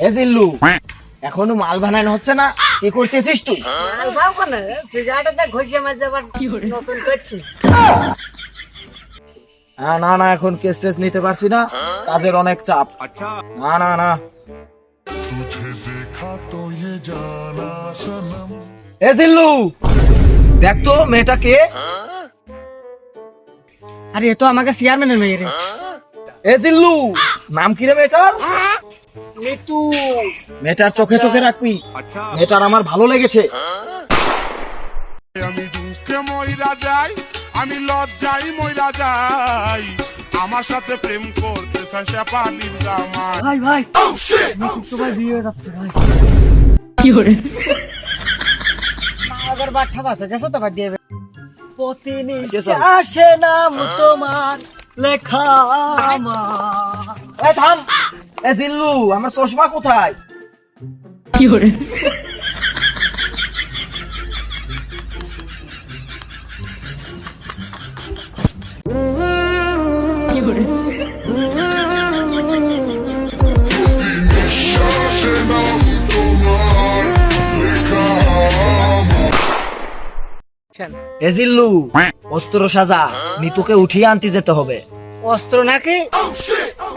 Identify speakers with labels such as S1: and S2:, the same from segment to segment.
S1: এ এখনও মাল বানানো হচ্ছে না কি করতেছিস তুই? না না এখন কেস টেস নিতে পারছি না কাজের অনেক চাপ। আচ্ছা না না
S2: না।
S1: এ দেখ তো মেয়েটা কে
S3: আরে এ তো আমাকে চেয়ারম্যানের মেয়ে রে।
S1: এ জিল্লু নাম কি রে মেয়েটার?
S3: মিতু
S1: মেয়েটার চোখে চোখে রাখবি। মেয়েটার আমার ভালো লেগেছে।
S2: আমি দুঃখে মইরা যাই আমি লজ্জাই মইরা যাই। আমার সাথে প্রেম করতে সে পানির জামাই।
S3: ভাই ভাই। মিতু তো ভাই বিয়ে হয়ে যাচ্ছে ভাই। আবার বাঠা বাসে গেছে তো ভাই দিয়ে প্রতি নিঃশ্বাসে নাম তোমার লেখা আমার।
S1: এ থাম। এ জিল্লু আমার চশমা কোথায়? এ জিল্লু অস্ত্র সাজা নিতুকে উঠিয়ে আনতে যেতে হবে।
S3: অস্ত্র নাকি?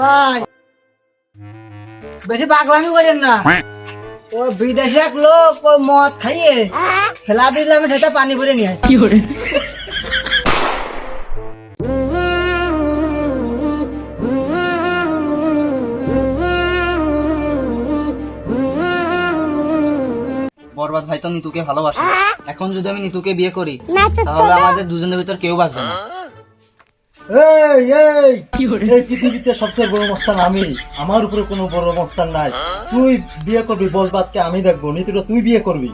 S3: ভাই বেশি পাগলামি করেন না। ও বিদেশে এক লোক ওই মদ খাইয়ে ফেলা দিলে আমি সেটা পানি ভরে নিয়ে আসি।
S4: বরবাদ ভাই তো নিতুকে ভালোবাসে। এখন যদি আমি নিতুকে বিয়ে করি তাহলে আমাদের দুজনের ভিতর কেউ বাঁচবে না।
S5: এই এই! এই পৃথিবীতে সবচেয়ে বড় মস্তান আমি। আমার উপরে কোনো বড় মস্তান নাই। তুই বিয়ে করবি বলবাদকে আমি দেখব নীতিটা তুই বিয়ে করবি।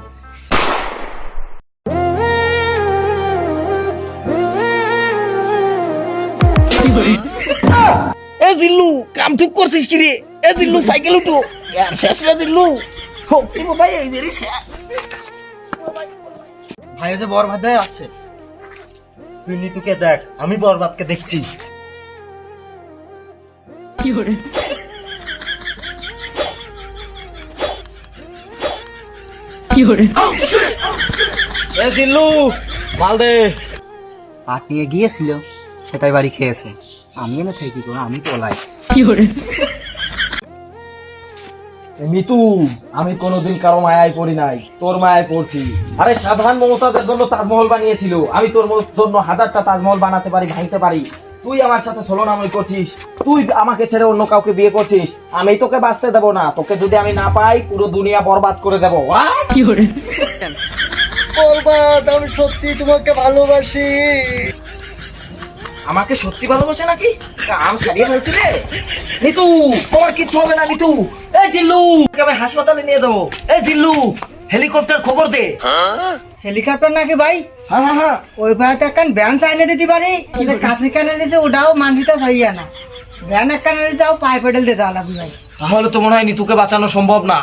S1: এ জিল্লু কাম ঠিক করছিস কি রে? এ জিল্লু সাইকেল উঠো। ইয়ার শেষ রে জিল্লু। শক্তি এই বেরি শেষ।
S4: ভাই যে বরবাদ ভাই আসছে।
S5: তুই নিতুকে দেখ আমি বরবাদকে দেখছি।
S1: এ জিল্লু মাল দে।
S4: পাট নিয়ে গিয়েছিল সেটাই বাড়ি খেয়েছে। আমি এনে থেকে কি করব? আমি পলাই
S1: এ মিতু আমি কোনোদিন কারও মায়ায় পড়ি নাই তোর মায়ায় পড়ছি। আরে সাধারণ মমতাজের জন্য তাজমহল বানিয়েছিল। আমি তোর জন্য হাজারটা তাজমহল বানাতে পারি ভাঙতে পারি। তুই আমার সাথে ছলনাময় করছিস। তুই আমাকে ছেড়ে অন্য কাউকে বিয়ে করছিস। আমি তোকে বাঁচতে দেবো না। তোকে যদি আমি না পাই পুরো দুনিয়া বরবাদ করে দেবো।
S5: বরবাদ আমি সত্যি তোমাকে ভালোবাসি।
S1: আমাকে সত্যি ভালোবাসে নাকি? আম সারিয়ে ফেলছি রে। নিতু তোমার কিচ্ছু হবে না নিতু এই জিল্লু আমি হাসপাতালে নিয়ে যাব। এই জিল্লু হেলিকপ্টার খবর দে।
S3: হেলিকপ্টার নাকি ভাই?
S1: হ্যাঁ হ্যাঁ হ্যাঁ।
S3: ওই ভাইটা একখান ব্যান চাইলে দিতে পারি কিন্তু কাছে কানে দিতে ওটাও মানবিটা চাইয়া না। ব্যান এক কানে দিতে পাই পেডেল দিতে আলাদা ভাই
S1: তাহলে তো মনে হয় নিতুকে বাঁচানো সম্ভব না।